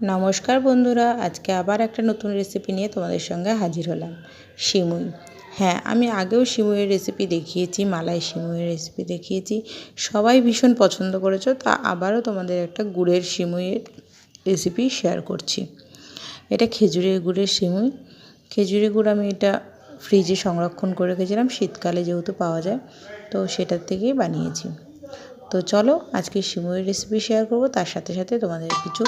নমস্কার বন্ধুরা, আজকে আবার একটা নতুন রেসিপি নিয়ে তোমাদের সঙ্গে হাজির হলাম সিমুই হ্যাঁ আমি আগেও সিমুইয়ের রেসিপি দেখিয়েছি, মালাই সিমুইয়ের রেসিপি দেখিয়েছি, সবাই ভীষণ পছন্দ করেছ, তা আবারও তোমাদের একটা গুড়ের সিমুইয়ের রেসিপি শেয়ার করছি। এটা খেজুরের গুড়ের সিমুই খেজুরের গুড় আমি এটা ফ্রিজে সংরক্ষণ করে রেখেছিলাম, শীতকালে যেহেতু পাওয়া যায়, তো সেটার থেকেই বানিয়েছি। তো চলো আজকে সিমুইয়ের রেসিপি শেয়ার করব। তার সাথে সাথে তোমাদের কিছু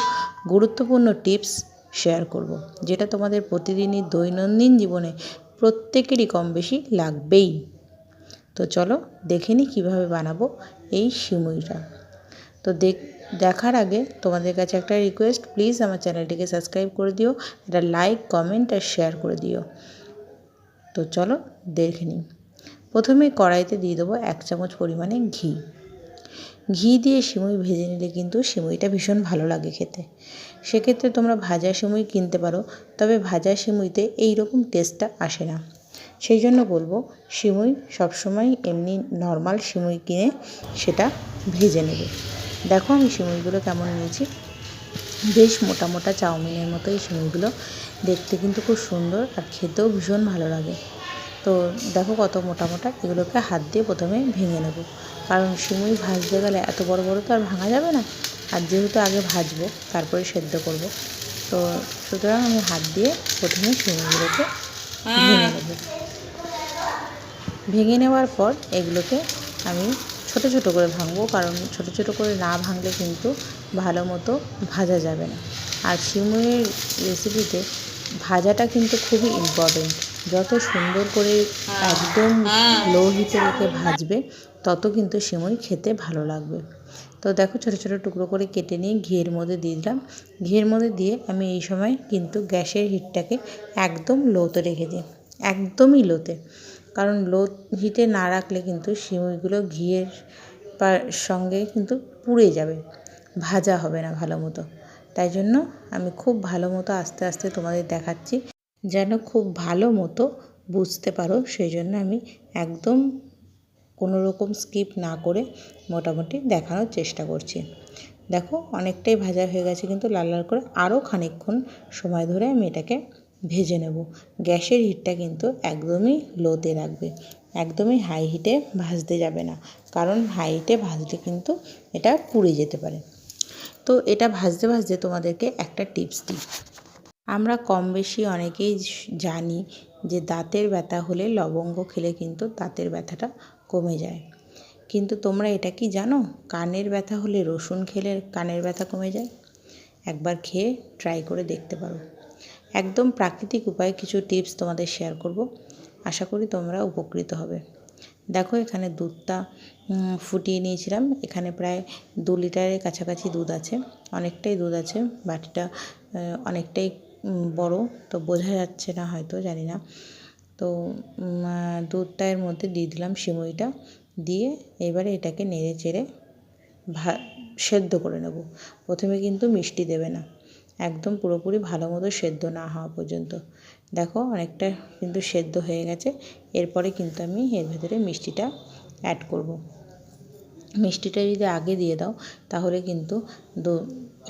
গুরুত্বপূর্ণ টিপস শেয়ার করব, যেটা তোমাদের প্রতিদিনই দৈনন্দিন জীবনে প্রত্যেকেরই কম বেশি লাগবেই। তো চলো দেখে নিই কীভাবে বানাবো এই সিমুইটা তো দেখ, দেখার আগে তোমাদের কাছে একটা রিকোয়েস্ট প্লিজ আমার চ্যানেলটিকে সাবস্ক্রাইব করে দিও, একটা লাইক কমেন্ট আর শেয়ার করে দিও। তো চলো দেখে নিই প্রথমে কড়াইতে দিয়ে দেবো এক চামচ পরিমাণে ঘি। ঘি দিয়ে সিমুই ভেজে নিলে কিন্তু সিমুইটা ভীষণ ভালো লাগে খেতে। সেক্ষেত্রে তোমরা ভাজা সিমুই কিনতে পারো, তবে ভাজা সিমুইতে এই রকম টেস্টটা আসে না। সেই জন্য বলব, সিমুই সবসময় এমনি নর্মাল সিমুই কিনে সেটা ভেজে নেবে। দেখো আমি সিমুইগুলো কেমন নিয়েছি। বেশ মোটা মোটা চাউমিনের মতো এই সিমুইগুলো। দেখতে কিন্তু খুব সুন্দর আর খেতেও ভীষণ ভালো লাগে। তো দেখো কত মোটা মোটা এগুলোকে হাত দিয়ে প্রথমে ভেঙে নেব। কারণ সিমুই ভাজতে গেলে এত বড় বড় তো আর ভাঙা যাবে না। আর যেহেতু আগে ভাজবো তারপরে সেদ্ধ করব। তো সুতরাং আমি হাত দিয়ে প্রথমে সিমুইগুলোকে ভেঙে নেব। ভেঙে নেওয়ার পর এগুলোকে আমি ছোট ছোট করে ভাঙবো কারণ ছোট ছোট করে না ভাঙলে কিন্তু ভালো মতো ভাজা যাবে না। আর সিমুইয়ের রেসিপিতে ভাজাটা কিন্তু খুবই ইম্পর্টেন্ট যত সুন্দর করে একদম লো হিটে রেখে ভাজবে তত কিন্তু সিমুই খেতে ভালো লাগবে। তো দেখো ছোটো ছোটো টুকরো করে কেটে নিয়ে ঘিয়ের মধ্যে দিয়ে দিলাম। ঘিয়ের মধ্যে দিয়ে আমি এই সময় কিন্তু গ্যাসের হিটটাকে একদম লোতে রেখে দিই। একদমই লোতে। কারণ লো হিটে না রাখলে কিন্তু সিমুইগুলো ঘিয়ের সঙ্গে কিন্তু পুড়ে যাবে। ভাজা হবে না ভালো মতো। তাই জন্য আমি খুব ভালো মতো আস্তে আস্তে তোমাদের দেখাচ্ছি। যেন খুব ভালো মতো বুঝতে পারো, সেই জন্য আমি একদম কোনো রকম স্কিপ না করে মোটামুটি দেখানোর চেষ্টা করছি। দেখো, অনেকটাই ভাজা হয়ে গেছে, কিন্তু লাল লাল করে আরও খানিকক্ষণ সময় ধরে আমি এটাকে ভেজে নেব। গ্যাসের হিটটা কিন্তু একদমই লোতে রাখবে, একদমই হাই হিটে ভাজতে যাবে না, কারণ হাই হিটে ভাজলে কিন্তু এটা পুড়ে যেতে পারে। তো এটা ভাজতে ভাজতে তোমাদেরকে একটা টিপস দিই। আমরা কম বেশি অনেকেই জানি যে দাঁতের ব্যথা হলে লবঙ্গ খেলে কিন্তু দাঁতের ব্যথাটা কমে যায়। কিন্তু তোমরা এটা কি জানো? কানের ব্যথা হলে রসুন খেলে কানের ব্যথা কমে যায়। একবার খেয়ে ট্রাই করে দেখতে পারো। একদম প্রাকৃতিক উপায়ে কিছু টিপস তোমাদের শেয়ার করব। আশা করি তোমরা উপকৃত হবে। দেখো এখানে দুধটা ফুটিয়ে নিয়েছিলাম। এখানে প্রায় দু লিটারের কাছাকাছি দুধ আছে। অনেকটাই দুধ আছে। বাটিটা অনেকটাই বড়, তো বোঝা যাচ্ছে না হয়তো, জানি না। তো দুধটা এর মধ্যে দিয়ে দিলাম সিমুইটা। দিয়ে এবারে এটাকে নেড়ে চেড়ে ভা, সেদ্ধ করে নেব। প্রথমে কিন্তু মিষ্টি দেবে না। একদম পুরোপুরি ভালো মতো সেদ্ধ না হওয়া পর্যন্ত। দেখো অনেকটা কিন্তু সেদ্ধ হয়ে গেছে। এরপরে কিন্তু আমি এর ভেতরে মিষ্টিটা অ্যাড করব। মিষ্টিটা যদি আগে দিয়ে দাও, তাহলে কিন্তু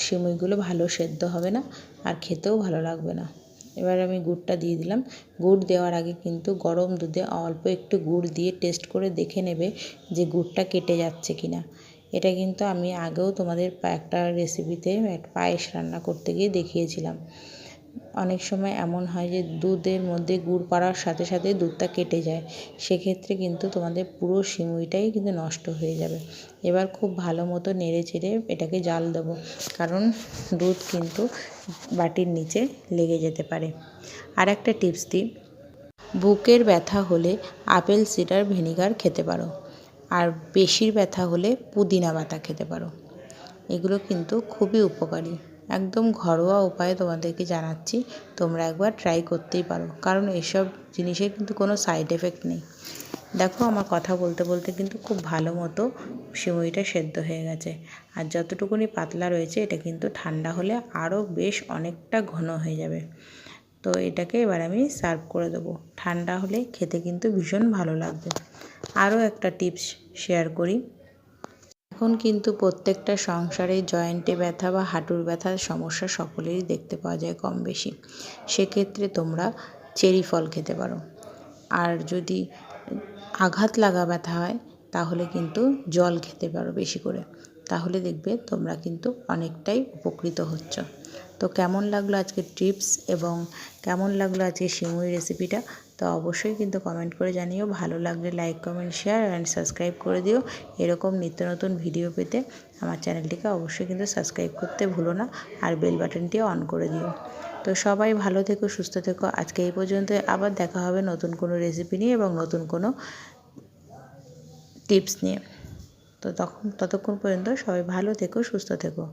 সিমুইগুলো ভালো সেদ্ধ হবে না আর খেতেও ভালো লাগবে না। এবার আমি গুড়টা দিয়ে দিলাম। গুড় দেওয়ার আগে কিন্তু গরম দুধে অল্প একটু গুড় দিয়ে টেস্ট করে দেখে নেবে যে গুড়টা কেটে যাচ্ছে কি না এটা কিন্তু আমি আগেও তোমাদের একটা রেসিপিতে পায়েস রান্না করতে গিয়ে দেখিয়েছিলাম। অনেক সময় এমন হয় যে দুধের মধ্যে গুড় পাড়ার সাথে সাথে দুধটা কেটে যায়। সেক্ষেত্রে কিন্তু তোমাদের পুরো সিমুইটাই কিন্তু নষ্ট হয়ে যাবে। এবার খুব ভালো মতো নেড়ে চেড়ে এটাকে জাল দেবো। কারণ দুধ কিন্তু বাটির নিচে লেগে যেতে পারে। আর একটা টিপস দিই, বুকের ব্যথা হলে আপেল সিডার ভিনিগার খেতে পারো। আর বেশির ব্যথা হলে পুদিনা পাতা খেতে পারো। এগুলো কিন্তু খুবই উপকারী। একদম ঘরোয়া উপায়ে তোমাদেরকে জানাচ্ছি, তোমরা একবার ট্রাই করতেই পারো। কারণ এসব জিনিসের কিন্তু কোনো সাইড এফেক্ট নেই। দেখো আমার কথা বলতে বলতে কিন্তু খুব ভালো মতো সিমুইটা সেদ্ধ হয়ে গেছে। আর যতটুকুনি পাতলা রয়েছে, এটা কিন্তু ঠান্ডা হলে আরও বেশ অনেকটা ঘন হয়ে যাবে। তো এটাকে এবার আমি সার্ভ করে দেবো। ঠান্ডা হলে খেতে কিন্তু ভীষণ ভালো লাগবে। আরও একটা টিপস শেয়ার করি। এখন কিন্তু প্রত্যেকটা সংসারে জয়েন্টে ব্যথা বা হাঁটুর ব্যথার সমস্যা সকলেরই দেখতে পাওয়া যায় কম বেশি। সেক্ষেত্রে তোমরা চেরি ফল খেতে পারো। আর যদি আঘাত লাগা ব্যথা হয়, তাহলে কিন্তু জল খেতে পারো বেশি করে। তাহলে দেখবে তোমরা কিন্তু অনেকটাই উপকৃত হচ্ছ। তো কেমন লাগল আজকে টিপস এবং কেমন লাগল আজকে সিমুই রেসিপিটা তো অবশ্যই কিন্তু কমেন্ট করে জানিও। ভালো লাগলে like comment share and subscribe করে দিও। এরকম নিত্য নতুন ভিডিও পেতে আমার চ্যানেলটিকে অবশ্যই কিন্তু সাবস্ক্রাইব করতে ভুলো না আর বেল বাটনটিও অন করে দিও। তো সবাই ভালো থেকো, সুস্থ থেকো। আজকে এই পর্যন্ত আবার দেখা হবে নতুন কোনো রেসিপি নিয়ে এবং নতুন কোনো টিপস নিয়ে। তো তখন, ততক্ষণ পর্যন্ত সবাই ভালো থেকো, সুস্থ থেকো।